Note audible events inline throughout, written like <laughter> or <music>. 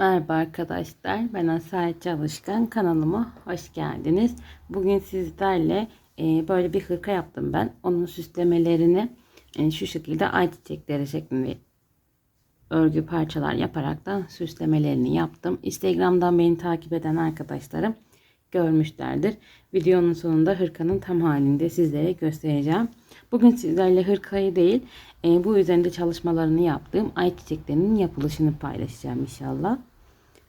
Merhaba arkadaşlar. Ben Asay Çalışkan. Kanalıma hoş geldiniz. Bugün sizlerle e, böyle bir hırka yaptım ben. Onun süslemelerini e, şu şekilde ay çiçekleri şeklinde örgü parçalar yaparak da süslemelerini yaptım. Instagram'dan beni takip eden arkadaşlarım görmüşlerdir. Videonun sonunda hırkanın tam halinde sizlere göstereceğim. Bugün sizlerle hırkayı değil, e, bu üzerinde çalışmalarını yaptığım ay çiçeklerinin yapılışını paylaşacağım inşallah.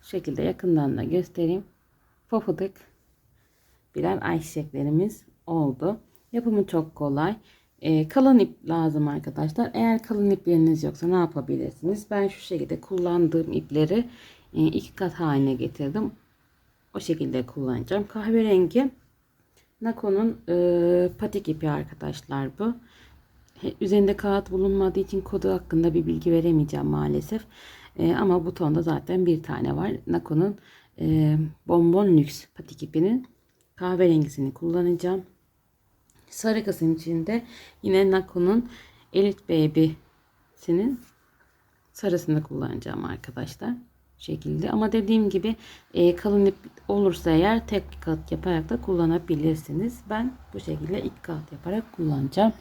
Şu şekilde yakından da göstereyim. Pofuduk birer ay çiçeklerimiz oldu. Yapımı çok kolay. E, kalın ip lazım arkadaşlar. Eğer kalın ipleriniz yoksa ne yapabilirsiniz? Ben şu şekilde kullandığım ipleri e, iki kat haline getirdim. O şekilde kullanacağım. Kahverengi Nako'nun e, patik ipi arkadaşlar bu. Üzerinde kağıt bulunmadığı için kodu hakkında bir bilgi veremeyeceğim maalesef. E, ama butonda zaten bir tane var. Nako'nun e, bonbon lüks patik ipinin kahverengisini kullanacağım. Sarı kısım içinde yine Nako'nun Elite Baby'sinin sarısını kullanacağım arkadaşlar şekilde. Ama dediğim gibi e, kalın ip olursa eğer tek kat yaparak da kullanabilirsiniz. Ben bu şekilde ilk kat yaparak kullanacağım.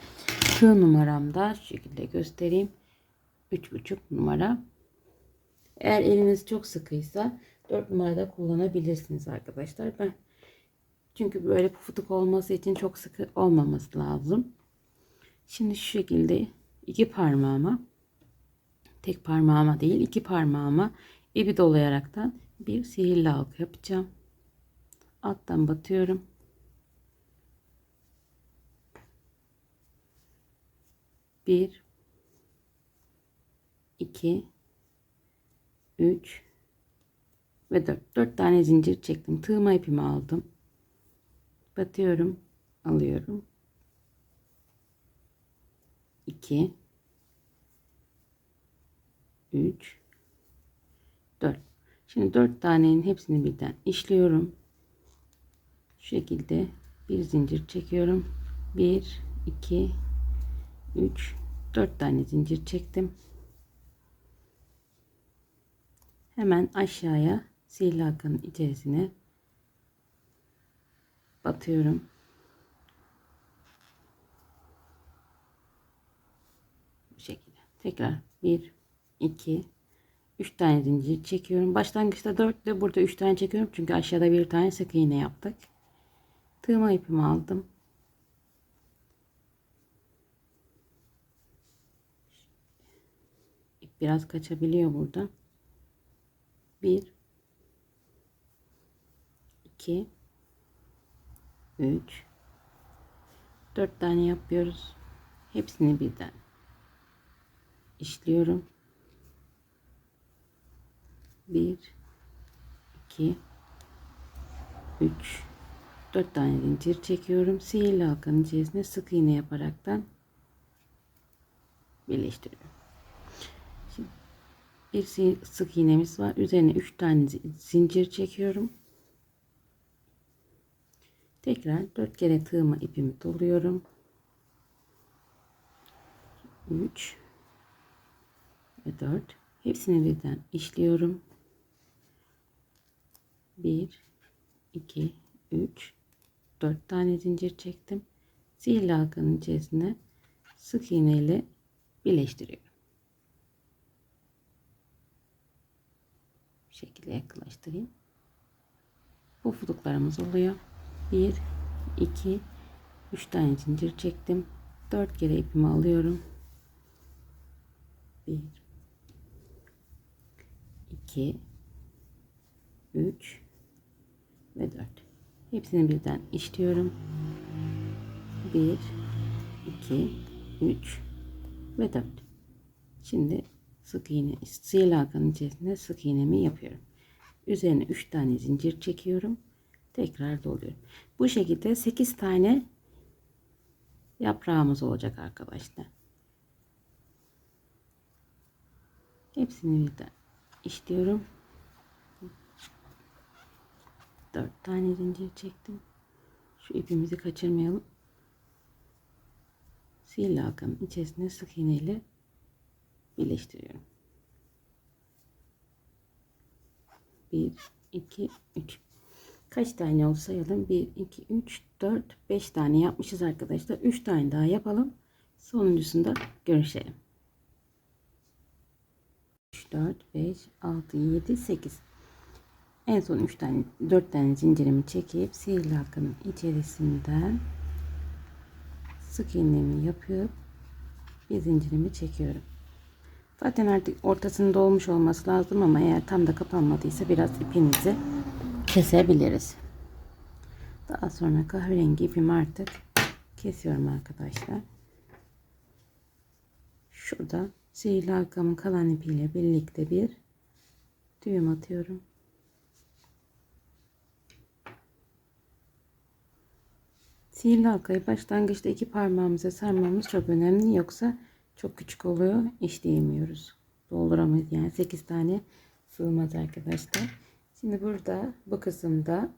Tığ numaramda şu şekilde göstereyim. 3,5 numara. Eğer eliniz çok sıkıysa 4 numarada kullanabilirsiniz arkadaşlar. Ben çünkü böyle pufuduk olması için çok sıkı olmaması lazım. Şimdi şu şekilde iki parmağıma tek parmağıma değil iki parmağıma ipi dolayaraktan bir sihirli halka yapacağım. Alttan batıyorum. Bir, iki, üç ve dört. Dört tane zincir çektim. Tığma ipimi aldım. Batıyorum, alıyorum. İki, üç, 4. Şimdi 4 tanenin hepsini birden işliyorum. Şu şekilde bir zincir çekiyorum. 1 2 3 4 tane zincir çektim. Hemen aşağıya sihirli halkanın içerisine batıyorum. Bu şekilde. Tekrar 1 2 3 tane zincir çekiyorum. Başlangıçta 4 de burada 3 tane çekiyorum. Çünkü aşağıda bir tane sık iğne yaptık. Tığma ipimi aldım. İp biraz kaçabiliyor burada. 1 2 3 4 tane yapıyoruz. Hepsini birden işliyorum. 1 2 3 4 tane zincir çekiyorum. Sihirli halkanın içerisine sık iğne yaparaktan birleştiriyorum. Bir sık iğnemiz var. Üzerine 3 tane zincir çekiyorum. Tekrar 4 kere tığıma ipimi doluyorum. 3 ve 4 hepsini birden işliyorum. 1 2 3 4 tane zincir çektim. Sihirli halkanın içerisine sık iğne ile birleştiriyorum. Şekilde yaklaştırayım. Pufuduklarımız oluyor. 1 2 3 tane zincir çektim. 4 kere ipimi alıyorum. 1 2 3 ve 4. Hepsini birden işliyorum. 1 2 3 ve 4. Şimdi sık iğne sihirli halkanın içerisinde sık iğnemi yapıyorum. Üzerine 3 tane zincir çekiyorum. Tekrar doluyorum. Bu şekilde 8 tane yaprağımız olacak arkadaşlar. Hepsini birden işliyorum. 4 tane zincir çektim. Şu ipimizi kaçırmayalım. Sihirli halkanın içerisine sık iğne ile birleştiriyorum. 1, 2, 3. Kaç tane oldu sayalım. 1, 2, 3, 4, 5 tane yapmışız arkadaşlar. 3 tane daha yapalım. Sonuncusunda görüşelim. 3, 4, 5, 6, 7, 8. En son 3 tane 4 tane zincirimi çekip sihirli halkanın içerisinden sık iğnemi yapıp bir zincirimi çekiyorum. Zaten artık ortasında olmuş olması lazım ama eğer tam da kapanmadıysa biraz ipimizi kesebiliriz. Daha sonra kahverengi ipimi artık kesiyorum arkadaşlar. Şurada sihirli halkamın kalan ipiyle birlikte bir düğüm atıyorum. Sihirli halkayı başlangıçta iki parmağımıza sarmamız çok önemli. Yoksa çok küçük oluyor. İşleyemiyoruz. Dolduramayız. Yani 8 tane sığmaz arkadaşlar. Şimdi burada bu kısımda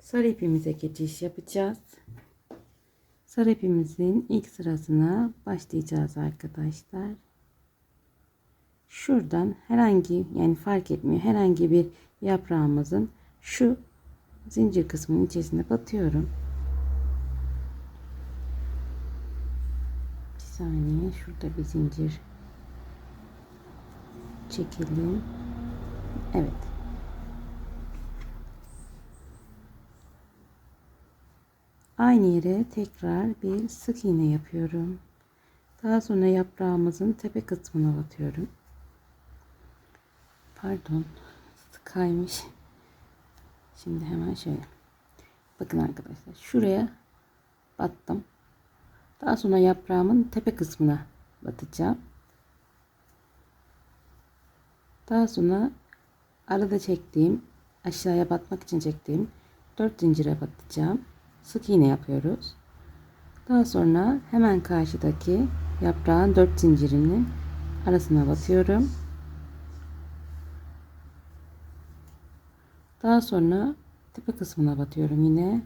sarı ipimize geçiş yapacağız. Sarı ipimizin ilk sırasına başlayacağız arkadaşlar. Şuradan herhangi yani fark etmiyor herhangi bir yaprağımızın şu zincir kısmının içerisine batıyorum. Saniye şurada bir zincir çekelim. Evet. Aynı yere tekrar bir sık iğne yapıyorum. Daha sonra yaprağımızın tepe kısmına batıyorum. Pardon. Kaymış. Şimdi hemen şöyle. Bakın arkadaşlar. Şuraya battım. Daha sonra yaprağımın tepe kısmına batacağım. Daha sonra arada çektiğim aşağıya batmak için çektiğim 4 zincire batacağım. Sık iğne yapıyoruz. Daha sonra hemen karşıdaki yaprağın 4 zincirinin arasına batıyorum. Daha sonra tepe kısmına batıyorum yine.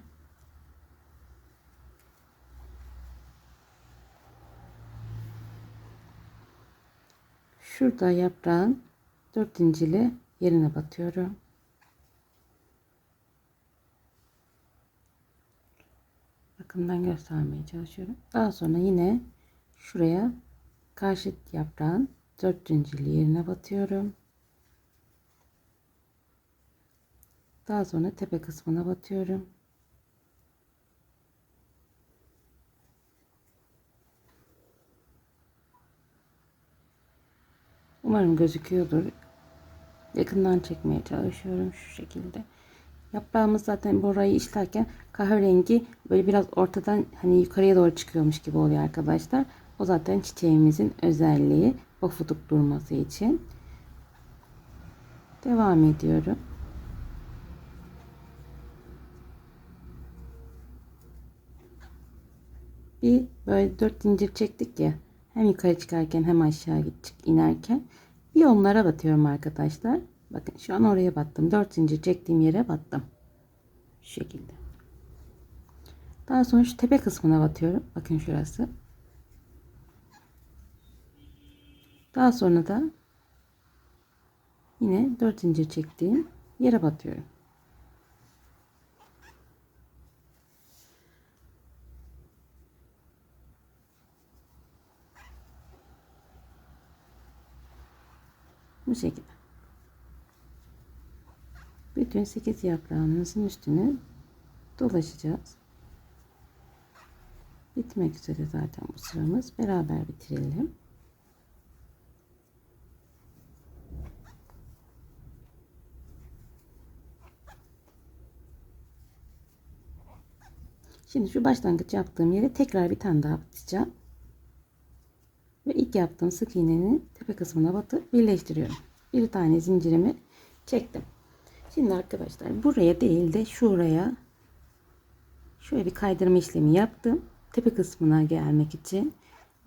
Şurada yaprağın 4 zincirli yerine batıyorum. Yakından göstermeye çalışıyorum. Daha sonra yine şuraya karşı yaprağın 4 zincirli yerine batıyorum. Daha sonra tepe kısmına batıyorum. Umarım gözüküyordur. Yakından çekmeye çalışıyorum şu şekilde. Yaprağımız zaten burayı işlerken kahverengi böyle biraz ortadan hani yukarıya doğru çıkıyormuş gibi oluyor arkadaşlar. O zaten çiçeğimizin özelliği. Pofuduk durması için. Devam ediyorum. Bir böyle dört zincir çektik ya. Hem yukarı çıkarken hem aşağı inerken. Bir onlara batıyorum arkadaşlar. Bakın şu an oraya battım. Dört zincir çektiğim yere battım. Şu şekilde. Daha sonra şu tepe kısmına batıyorum. Bakın şurası. Daha sonra da yine 4 zincir çektiğim yere batıyorum. Bu şekilde. Bütün 8 yaprağımızın üstüne dolaşacağız. Bitmek üzere zaten bu sıramız. Beraber bitirelim. Şimdi şu başlangıç yaptığım yere tekrar bir tane daha batacağım. Ve ilk yaptığım sık iğnenin tepe kısmına batıp birleştiriyorum. Bir tane zincirimi çektim. Şimdi arkadaşlar buraya değil de şuraya şöyle bir kaydırma işlemi yaptım. Tepe kısmına gelmek için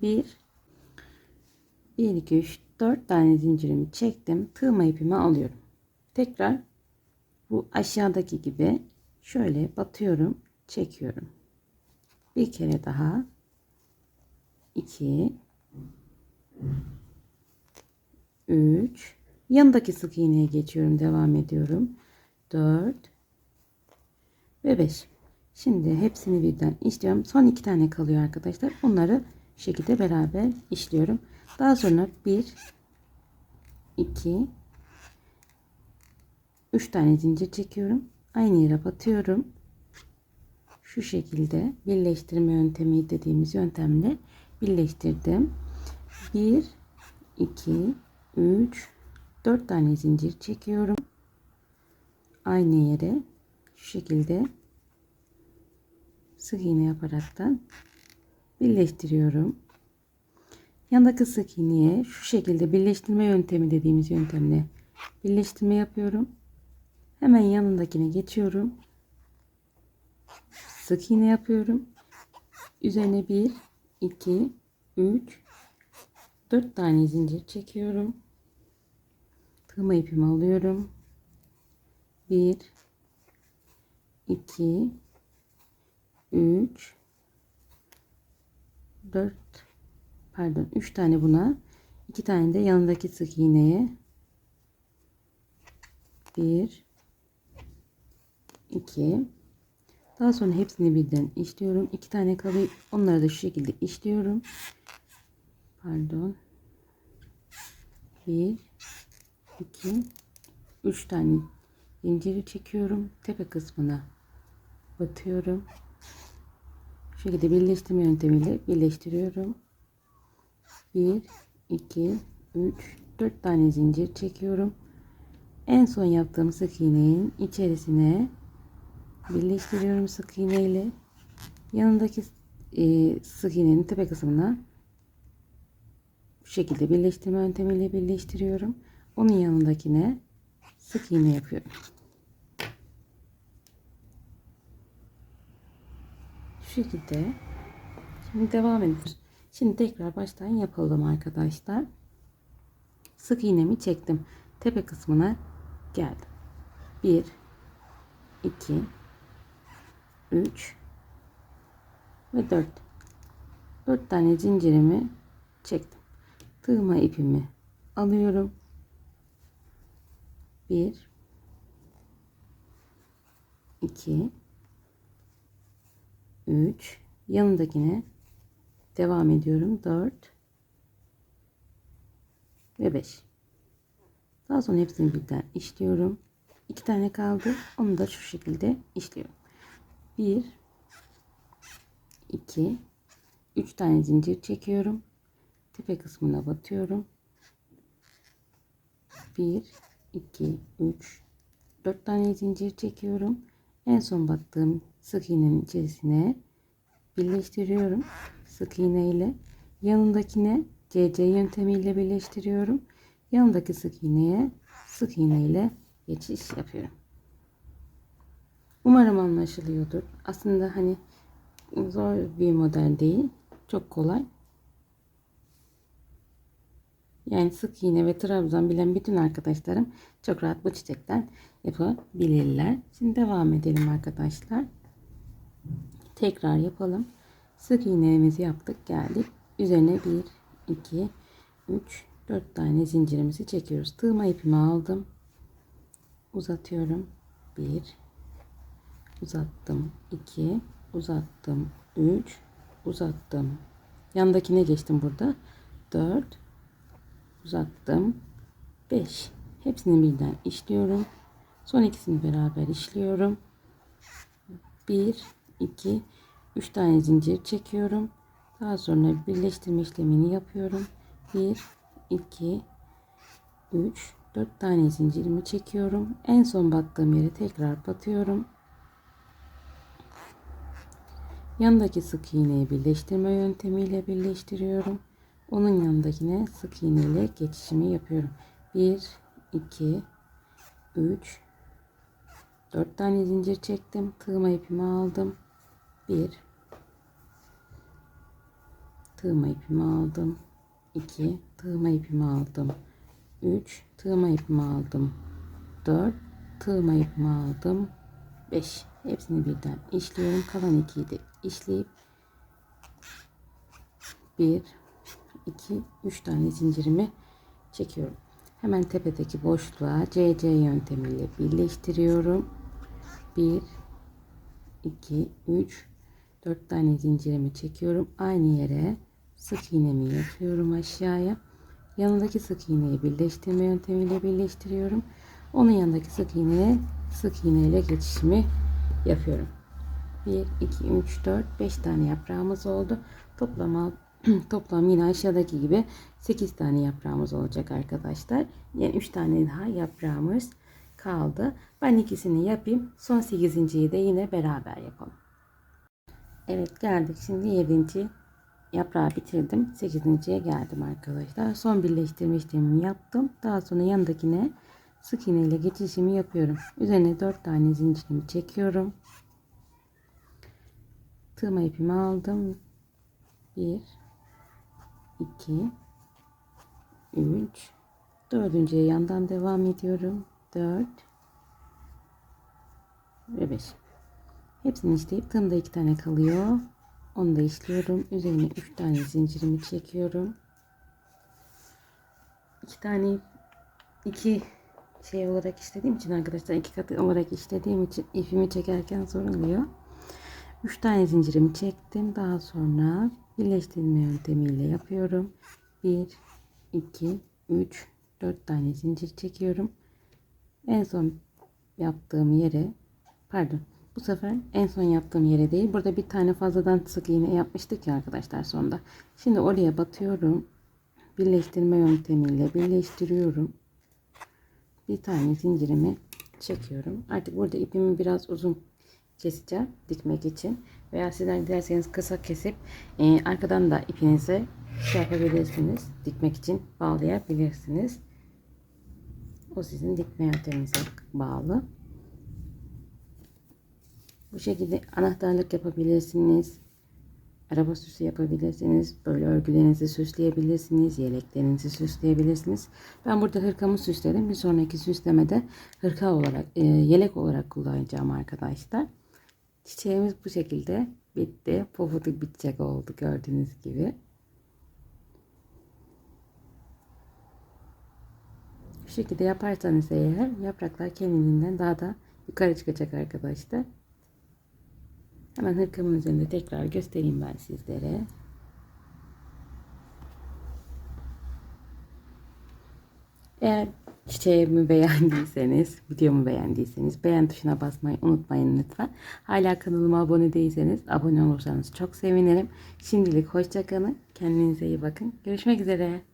bir 1 2 3 4 tane zincirimi çektim. Tığma ipimi alıyorum. Tekrar bu aşağıdaki gibi şöyle batıyorum, çekiyorum. Bir kere daha 2 3 Yanındaki sık iğneye geçiyorum. Devam ediyorum. 4 ve 5. Şimdi hepsini birden işliyorum. Son iki tane kalıyor arkadaşlar. Onları şu şekilde beraber işliyorum. Daha sonra 1 2 3 tane zincir çekiyorum. Aynı yere batıyorum. Şu şekilde birleştirme yöntemi dediğimiz yöntemle birleştirdim. 1 2 3 4 tane zincir çekiyorum. Aynı yere şu şekilde sık iğne yaparaktan birleştiriyorum. Yandaki sık iğneye şu şekilde birleştirme yöntemi dediğimiz yöntemle birleştirme yapıyorum. Hemen yanındakine geçiyorum. Sık iğne yapıyorum. Üzerine 1 2 3 4 tane zincir çekiyorum. Tığma ipimi alıyorum. 1 2 3 4 pardon 3 tane buna. 2 tane de yanındaki sık iğneye. 1 2 daha sonra hepsini birden işliyorum. 2 tane kalıyor onları da şu şekilde işliyorum pardon. 1 2 3 tane zinciri çekiyorum tepe kısmına batıyorum. Şu şekilde birleştirme yöntemiyle birleştiriyorum. 1 2 3 4 tane zincir çekiyorum. En son yaptığım sık iğnenin içerisine birleştiriyorum sık iğne ile yanındaki e, sık iğnenin tepe kısmına bu şekilde birleştirme yöntemiyle birleştiriyorum. Onun yanındakine sık iğne yapıyorum. Şu şekilde. Şimdi devam ediyoruz. Şimdi tekrar baştan yapalım arkadaşlar. Sık iğnemi çektim. Tepe kısmına geldim. 1 2 3 ve 4 4 tane zincirimi çektim tığma ipimi alıyorum. 1 2 3 yanındakine devam ediyorum. 4 ve 5 daha sonra hepsini birden işliyorum. İki tane kaldı. Onu da şu şekilde işliyorum. Bir, iki, üç tane zincir çekiyorum. Tepe kısmına batıyorum. Bir, iki, üç, dört tane zincir çekiyorum. En son battığım sık iğnenin içerisine birleştiriyorum. Sık iğne ile yanındakine CC yöntemiyle birleştiriyorum. Yanındaki sık iğneye sık iğne ile geçiş yapıyorum. Umarım anlaşılıyordur. Aslında hani zor bir model değil. Çok kolay. Yani sık iğne ve trabzan bilen bütün arkadaşlarım çok rahat bu çiçekten yapabilirler. Şimdi devam edelim arkadaşlar. Tekrar yapalım. Sık iğnemizi yaptık geldik. Üzerine 1, 2, 3, 4 tane zincirimizi çekiyoruz. Tığma ipimi aldım. Uzatıyorum. 1 uzattım. 2 uzattım. 3 uzattım. Yandakine geçtim burada. 4 uzattım. 5 hepsini birden işliyorum. Son ikisini beraber işliyorum. 1 2 3 tane zincir çekiyorum. Daha sonra birleştirme işlemini yapıyorum. 1 2 3 4 tane zincirimi çekiyorum. En son battığım yere tekrar batıyorum. Yanındaki sık iğneyi birleştirme yöntemiyle birleştiriyorum. Onun yanındakine sık iğne ile geçişimi yapıyorum. 1 2 3 4 tane zincir çektim. Tığma ipimi aldım. 1 Tığma ipimi aldım. 2 tığma ipimi aldım. 3 tığma ipimi aldım. 4 tığma ipimi aldım. 5 hepsini birden işliyorum. Kalan 2'yi de işleyip 1 2 3 tane zincirimi çekiyorum. Hemen tepedeki boşluğa CC yöntemiyle birleştiriyorum. 1 2 3 4 tane zincirimi çekiyorum. Aynı yere sık iğnemi yapıyorum aşağıya. Yanındaki sık iğneyi birleştirme yöntemiyle birleştiriyorum. Onun yanındaki sık iğneye sık iğne ile geçişimi yapıyorum. 1 2 3 4 5 tane yaprağımız oldu. Toplam <clears throat> toplam yine aşağıdaki gibi 8 tane yaprağımız olacak arkadaşlar. Yani 3 tane daha yaprağımız kaldı. Ben ikisini yapayım. Son 8.yi de yine beraber yapalım. Evet geldik. Şimdi 7. yaprağı bitirdim. 8.ye geldim arkadaşlar. Son birleştirme işlemimi yaptım. Daha sonra yanındakine sık iğne ile geçişimi yapıyorum. Üzerine 4 tane zincirimi çekiyorum. Tığma ipimi aldım. 1 2 3 Dördüncüye yandan devam ediyorum. 4 ve 5. Hepsini işleyip tığımda iki tane kalıyor. Onu da işliyorum. Üzerine 3 tane zincirimi çekiyorum. 2 tane iki şey olarak işlediğim için arkadaşlar iki katı olarak işlediğim için ipimi çekerken sorun oluyor. 3 tane zincirimi çektim. Daha sonra birleştirme yöntemiyle yapıyorum. 1 2 3 4 tane zincir çekiyorum. En son yaptığım yere pardon bu sefer en son yaptığım yere değil. Burada bir tane fazladan sık iğne yapmıştık ya arkadaşlar sonda. Şimdi oraya batıyorum. Birleştirme yöntemiyle birleştiriyorum. Bir tane zincirimi çekiyorum. Artık burada ipimi biraz uzun keseceğim dikmek için. Veya sizler dilerseniz kısa kesip e, arkadan da ipinize şey yapabilirsiniz. Dikmek için bağlayabilirsiniz. O sizin dikme yönteminize bağlı. Bu şekilde anahtarlık yapabilirsiniz. Araba süsü yapabilirsiniz. Böyle örgülerinizi süsleyebilirsiniz. Yeleklerinizi süsleyebilirsiniz. Ben burada hırkamı süsledim. Bir sonraki süslemede hırka olarak, e, yelek olarak kullanacağım arkadaşlar. Çiçeğimiz bu şekilde bitti. Pofuduk bir çiçek oldu gördüğünüz gibi. Bu şekilde yaparsanız eğer yapraklar kendiliğinden daha da yukarı çıkacak arkadaşlar. Hemen hırkamın üzerinde tekrar göstereyim ben sizlere. Eğer çiçeğimi beğendiyseniz, videomu beğendiyseniz beğen tuşuna basmayı unutmayın lütfen. Hala kanalıma abone değilseniz abone olursanız çok sevinirim. Şimdilik hoşçakalın. Kendinize iyi bakın. Görüşmek üzere.